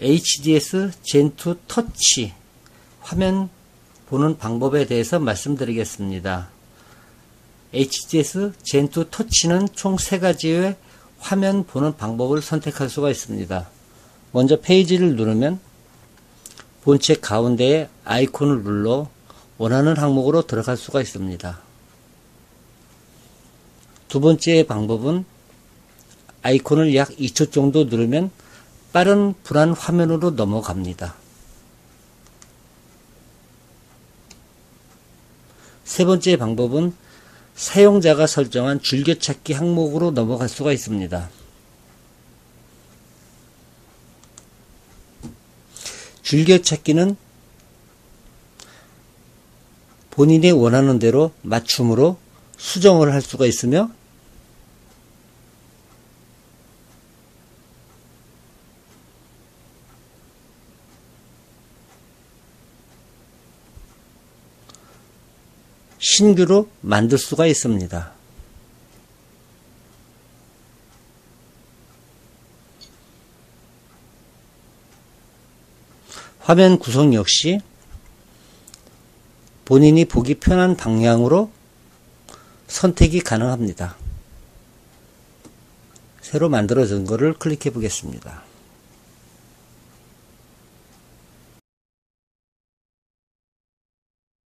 HDS 젠2 터치 화면 보는 방법에 대해서 말씀드리겠습니다. HDS 젠2 터치는 총 3가지의 화면 보는 방법을 선택할 수가 있습니다. 먼저 페이지를 누르면 본체 가운데에 아이콘을 눌러 원하는 항목으로 들어갈 수가 있습니다. 두 번째 방법은 아이콘을 약 2초 정도 누르면 빠른 불안 화면으로 넘어갑니다. 세 번째 방법은 사용자가 설정한 줄겨찾기 항목으로 넘어갈 수가 있습니다. 줄겨찾기는 본인이 원하는 대로 맞춤으로 수정을 할 수가 있으며 신규로 만들 수가 있습니다. 화면 구성 역시 본인이 보기 편한 방향으로 선택이 가능합니다. 새로 만들어진 것을 클릭해 보겠습니다.